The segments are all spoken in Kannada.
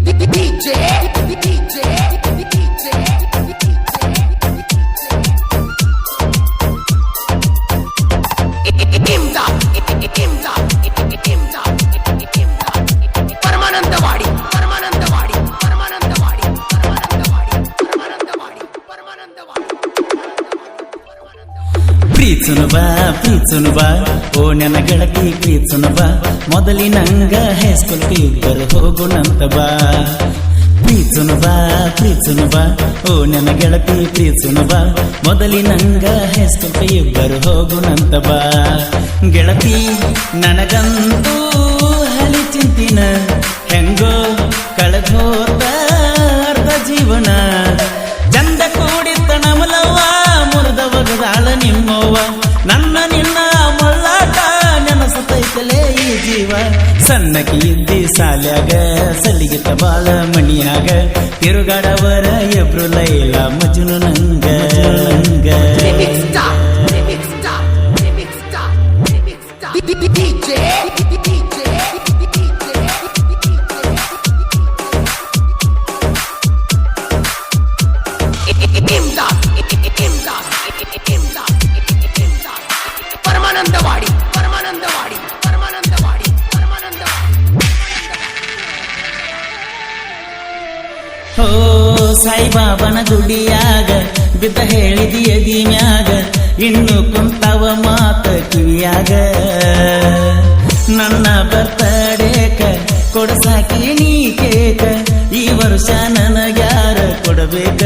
DJ, The DJ, ಪ್ರೀತ್ಸುನು ಬಾ ಓ ನನ್ನ ಗೆಳತಿ ಪ್ರೀತ್ಸುನು ಬಾ. ಮೊದಲಿನಂಗ ಹೈಸ್ಕೂಲ್ ಇಬ್ಬರು ಹೋಗುಣಂತ ಬಾ. ಪ್ರೀತ್ಸುನು ಬಾ ಓ ನನ್ನ ಗೆಳತಿ ಪ್ರೀತ್ಸುನು ಬಾ. ಮೊದಲಿನಂಗ ಹೈಸ್ಕೂಲ್ ಇಬ್ಬರು ಹೋಗುಣಂತ ಬಾ. ಗೆಳತಿ, ನನಗಂತೂ ಜೀವ ಸಣ್ಣಕಿ ಇದ್ದಿ ಸಾಲ್ಯಾಗ ಸಲಿಗಿತ ಬಾಳ ಮಣಿಯಾಗ ತಿರುಗಾಡವರ ಎಬ್ರು ಲೈಲ ಮಜುನು ನಂಗ ನಂಗ Remix ಓ ಸಾಯಿಬಾಬನ ಗುಡಿಯಾಗ ಬಿದ್ದ ಹೇಳಿದಿ ಎದಿ ಮ್ಯಾಗ, ಇನ್ನು ಕುಂತವ ಮಾತ ಕಿವಿಯಾಗ. ನನ್ನ ಬರ್ತಡೇಕ ಕೊಡಸಾಕಿ ನೀ ಕೇಕ, ಈ ವರ್ಷ ನನಗ್ಯಾರ ಕೊಡಬೇಕ?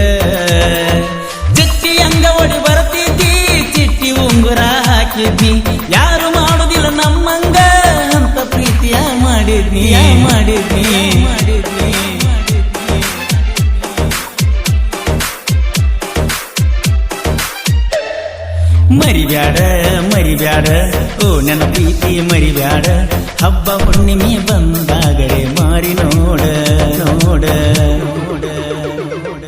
ಚಿಟ್ಟಿ ಅಂಗ ಒಡಿ ಬರ್ತಿದ್ದಿ, ಚಿಟ್ಟಿ ಉಂಗುರ ಹಾಕಿದ್ದಿ ಯಾರು ಮಾಡುದಿಲ್ಲ ನಮ್ಮಂಗ, ಅಂತ ಪ್ರೀತಿಯ ಮಾಡಿದ್ನಿ ಮಾಡಿದ್ನಿ. ಮರಿಬ್ಯಾಡ ಮರಿಬ್ಯಾಡ ಓ ನನ್ನ ಪ್ರೀತಿ ಮರಿಬ್ಯಾಡ ಹಬ್ಬ ಹುಣ್ಣಿಮೆ ಬಂದಾಗಡೆ ಮಾರಿ ನೋಡ ನೋಡ ನೋಡ ನೋಡ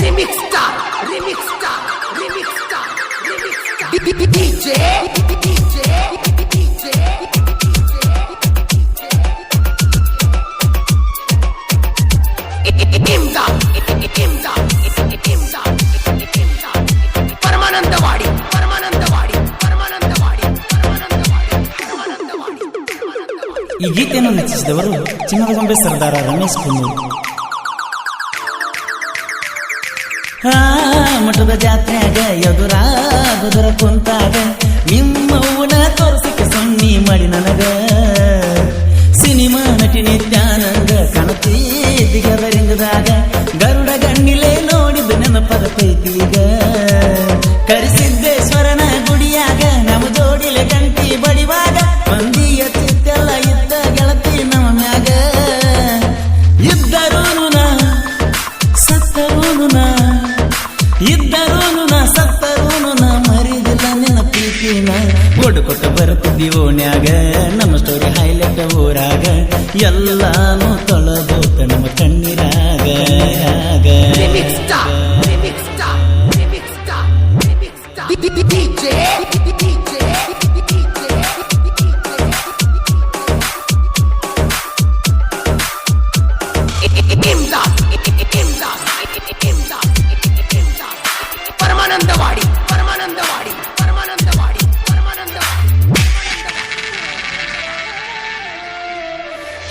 Remix star, ಈ ಗೀತೆಯನ್ನು ರಚಿಸಿದವರು ಚಿನ್ನದಗೊಂಬೆ ಸರ್ದಾರ ರಮೇಶ್ ಕುಮಾರ್ ಮಠದ ಜಾತ್ರೆಯಾಗ ಎದುರಾಗುದರ ಕುಂತಾಗ, ನಿಮ್ಮ ಊನ ತೋರಿಸಿಕ ಸೊನ್ನಿ ಮಾಡಿ ನನಗ. ಸಿನಿಮಾ ನಟಿ ನಿತ್ಯಾನಂದ ಕಣತಿ ರಿಂಗದಾಗ ಗರುಡ ಗಣ್ಣಿಲೆ ನೋಡಿದ ನೆನಪದ ಪೈತೀಗ ಕರಿಸಿದ್ದೇಶ್ವರನ ಗುಡಿಯಾಗ ನಮ್ಮ ಜೋಡಿಲೆ ಗಂಟಿ ಬಡಿವಾಗ ಮಂದಿಯ ಓಡು ಕೊಟ್ಟು ಬರುತ್ತಿದ್ದಿ ಓಣ್ಯಾಗ ನಮ್ಮ ಸ್ಟೋರಿ ಹೈಲೈಟ್ ಊರಾಗ. ಎಲ್ಲಾನು ತೊಳಬೋತ ನಮ್ಮ ಕಣ್ಣೀರಾಗ. ಆಗ.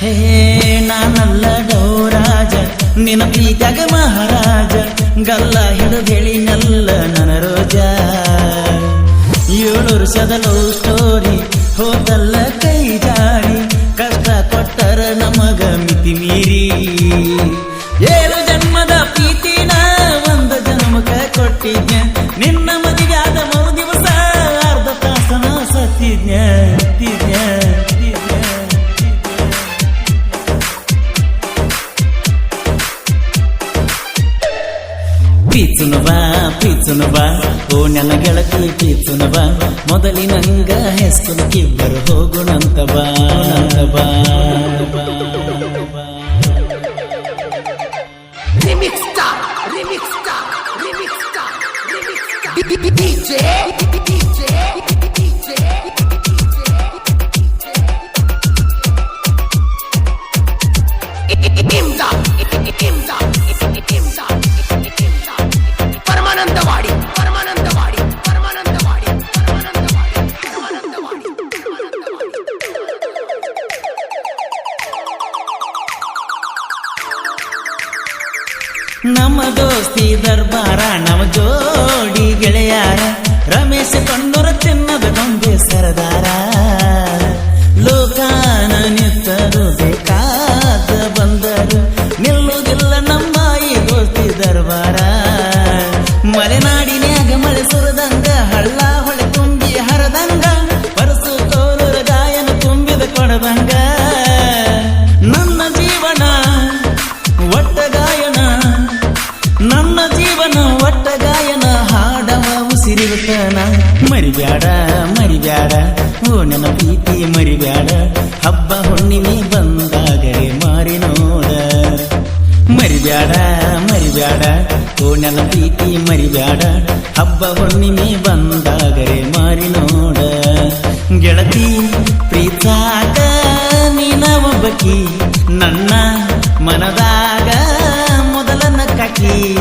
ಹೇ, ನಾನಲ್ಲ ಗೌರಾಜ ನಿನ್ನ ಪ್ರೀತ್ಯಾಗ ಮಹಾರಾಜ, ಗಲ್ಲ ಹಿಡಿದು ಹೇಳಿನಲ್ಲ ನನ್ನ ರೋಜ. ಏಳು ವರ್ಷದ ಲವ್ ಸ್ಟೋರಿ, ಹೋದಲ್ಲ ಕೈ ಜಾರಿ ಕಷ್ಟ ಕೊಟ್ಟರ ನಮಗ ಮಿತಿ ಮೀರಿ. ಏಳು ಜನ್ಮದ ಪ್ರೀತಿನ ಒಂದು ಜನ್ಮಕ ಕೊಟ್ಟಿದ್ಯ ನಿನ್ನ ಮದುವೆಯಾದ ಮರು ದಿವಸ ಅರ್ಧ ತಾಸನ ಸತ್ತಿದ್ನ. ಬಾ ಪ್ರೀತ್ಸುನು ಬಾ ಓ ನನ್ನ ಗೆಳತಿ ಬಾ ಮೊದಲಿನಂಗ ಹೆಸರು ಇಬ್ಬರು ಹೋಗುಣಂತ ಬಾ ನಂತ ಬಾ ಬಾ. Remix star, remix star, remix ನಮ್ಮ ದೋಸ್ತಿ ದರ್ಬಾರ ನಮ್ಮ ಜೋಡಿ ಗೆಳೆಯಾರ. ರಮೇಶ ಕಣ್ಣೂರ ಚಿನ್ನದ ಗೊಂಬೆ ಸರದಾರ. ಲೋಕಾನ ನಿತ್ತರು ಮರಿಬ್ಯಾಡ ಮರಿಬ್ಯಾಡ. ಓ, ನನ್ನ ಪ್ರೀತಿ ಮರಿಬ್ಯಾಡ. ಹಬ್ಬ ಹುಣ್ಣಿಮೆ ಬಂದಾಗರೆ ಮಾರಿ ನೋಡ. ಮರಿಬ್ಯಾಡ ಮರಿಬ್ಯಾಡ. ಓ, ನನ್ನ ಪ್ರೀತಿ ಮರಿಬ್ಯಾಡ. ಹಬ್ಬ ಹುಣ್ಣಿಮೆ ಬಂದಾಗರೆ ಮಾರಿ ನೋಡ. ಗೆಳತಿ ಪ್ರೀತಾಗ ನೀನ ಒಬ್ಬಕಿ. ನನ್ನ ಮನದಾಗ ಮೊದಲನ ಕಕಿ